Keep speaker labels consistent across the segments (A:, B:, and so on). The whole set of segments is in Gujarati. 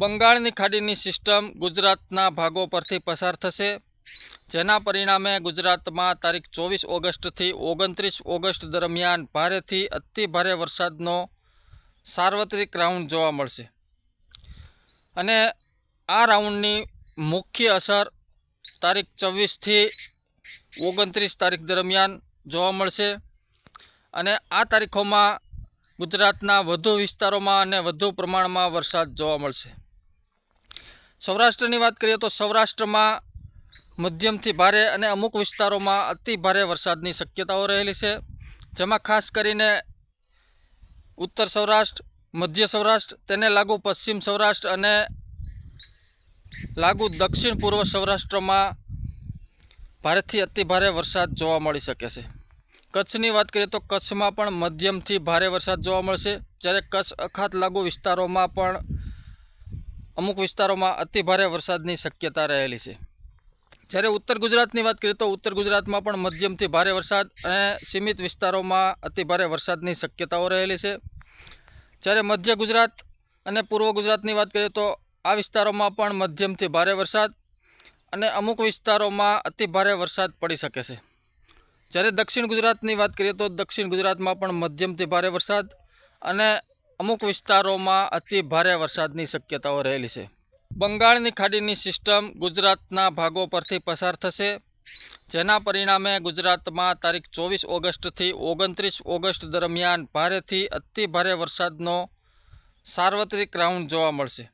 A: બંગાળની ખાડીની સિસ્ટમ ગુજરાતના ભાગો પરથી પસાર થશે, જેના પરિણામે ગુજરાતમાં તારીખ ચોવીસ ઓગસ્ટથી ઓગણત્રીસ ઓગસ્ટ દરમિયાન ભારેથી અતિ ભારે વરસાદનો સાર્વત્રિક રાઉન્ડ જોવા મળશે. અને આ રાઉન્ડની મુખ્ય અસર તારીખ ચોવીસથી ઓગણત્રીસ તારીખ દરમિયાન જોવા મળશે. અને આ તારીખોમાં ગુજરાતના વધુ વિસ્તારોમાં અને વધુ પ્રમાણમાં વરસાદ જોવા મળશે. સૌરાષ્ટ્રની વાત કરીએ તો સૌરાષ્ટ્રમાં મધ્યમથી ભારે અને અમુક વિસ્તારોમાં અતિ ભારે વરસાદની શક્યતાઓ રહેલી છે. જેમાં ખાસ કરીને ઉત્તર સૌરાષ્ટ્ર, મધ્ય સૌરાષ્ટ્ર, તેને લાગુ પશ્ચિમ સૌરાષ્ટ્ર અને લાગુ દક્ષિણ પૂર્વ સૌરાષ્ટ્રમાં ભારેથી અતિ ભારે વરસાદ જોવા મળી શકે છે. કચ્છની વાત કરીએ તો કચ્છમાં પણ મધ્યમથી ભારે વરસાદ જોવા મળશે. જ્યારે કચ્છ અખાત લાગુ વિસ્તારોમાં પણ અમુક વિસ્તારોમાં અતિભારે વરસાદની શક્યતા રહેલી છે. જ્યારે ઉત્તર ગુજરાતની વાત કરીએ તો ઉત્તર ગુજરાતમાં પણ મધ્યમથી ભારે વરસાદ અને સીમિત વિસ્તારોમાં અતિભારે વરસાદની શક્યતાઓ રહેલી છે. જ્યારે મધ્ય ગુજરાત અને પૂર્વ ગુજરાતની વાત કરીએ તો આ વિસ્તારોમાં પણ મધ્યમથી ભારે વરસાદ અને અમુક વિસ્તારોમાં અતિભારે વરસાદ પડી શકે છે. જ્યારે દક્ષિણ ગુજરાતની વાત કરીએ તો દક્ષિણ ગુજરાતમાં પણ મધ્યમથી ભારે વરસાદ અને અમુક વિસ્તારોમાં અતિ ભારે વરસાદની શક્યતાઓ રહેલી છે. બંગાળની ખાડીની સિસ્ટમ ગુજરાતના ભાગો પરથી પસાર થશે, જેના પરિણામે ગુજરાતમાં તારીખ ચોવીસ ઓગસ્ટથી ઓગણત્રીસ ઓગસ્ટ દરમિયાન ભારેથી અતિ ભારે વરસાદનો સાર્વત્રિક રાઉન્ડ જોવા મળશે.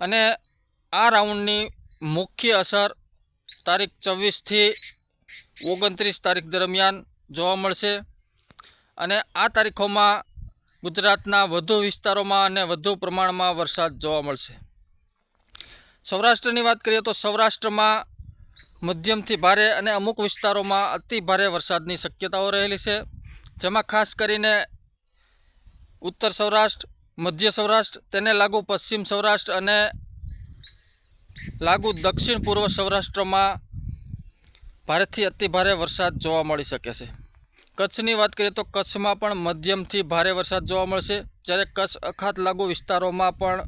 A: અને આ રાઉન્ડની મુખ્ય અસર તારીખ ચોવીસથી ઓગણત્રીસ તારીખ દરમિયાન જોવા મળશે. અને આ તારીખોમાં ગુજરાતના વધુ વિસ્તારોમાં અને વધુ પ્રમાણમાં વરસાદ જોવા મળશે. સૌરાષ્ટ્રની વાત કરીએ તો સૌરાષ્ટ્રમાં મધ્યમથી ભારે અને અમુક વિસ્તારોમાં અતિ ભારે વરસાદની શક્યતાઓ રહેલી છે. જેમાં ખાસ કરીને ઉત્તર સૌરાષ્ટ્ર, મધ્ય સૌરાષ્ટ્ર, તેને લાગુ પશ્ચિમ સૌરાષ્ટ્ર અને લાગુ દક્ષિણ પૂર્વ સૌરાષ્ટ્રમાં ભારેથી અતિ ભારે વરસાદ જોવા મળી શકે છે. કચ્છની વાત કરીએ તો કચ્છમાં પણ મધ્યમથી ભારે વરસાદ જોવા મળશે. જ્યારે કચ્છ અખાત લાગુ વિસ્તારોમાં પણ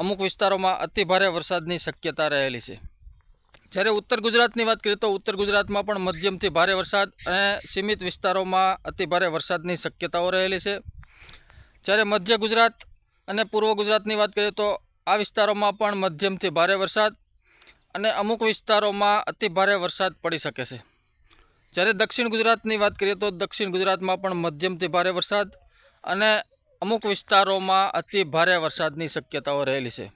A: અમુક વિસ્તારોમાં અતિ ભારે વરસાદની શક્યતા રહેલી છે. જ્યારે ઉત્તર ગુજરાતની વાત કરીએ તો ઉત્તર ગુજરાતમાં પણ મધ્યમથી ભારે વરસાદ અને સીમિત વિસ્તારોમાં અતિ ભારે વરસાદની શક્યતાઓ રહેલી છે. જ્યારે મધ્ય ગુજરાત અને પૂર્વ ગુજરાતની વાત કરીએ તો આ વિસ્તારોમાં પણ મધ્યમથી ભારે વરસાદ અને અમુક વિસ્તારોમાં અતિ ભારે વરસાદ પડી શકે છે. જ્યારે દક્ષિણ ગુજરાતની વાત કરીએ તો દક્ષિણ ગુજરાતમાં પણ મધ્યમથી ભારે વરસાદ અને અમુક વિસ્તારોમાં અતિ ભારે વરસાદની શક્યતાઓ રહેલી છે.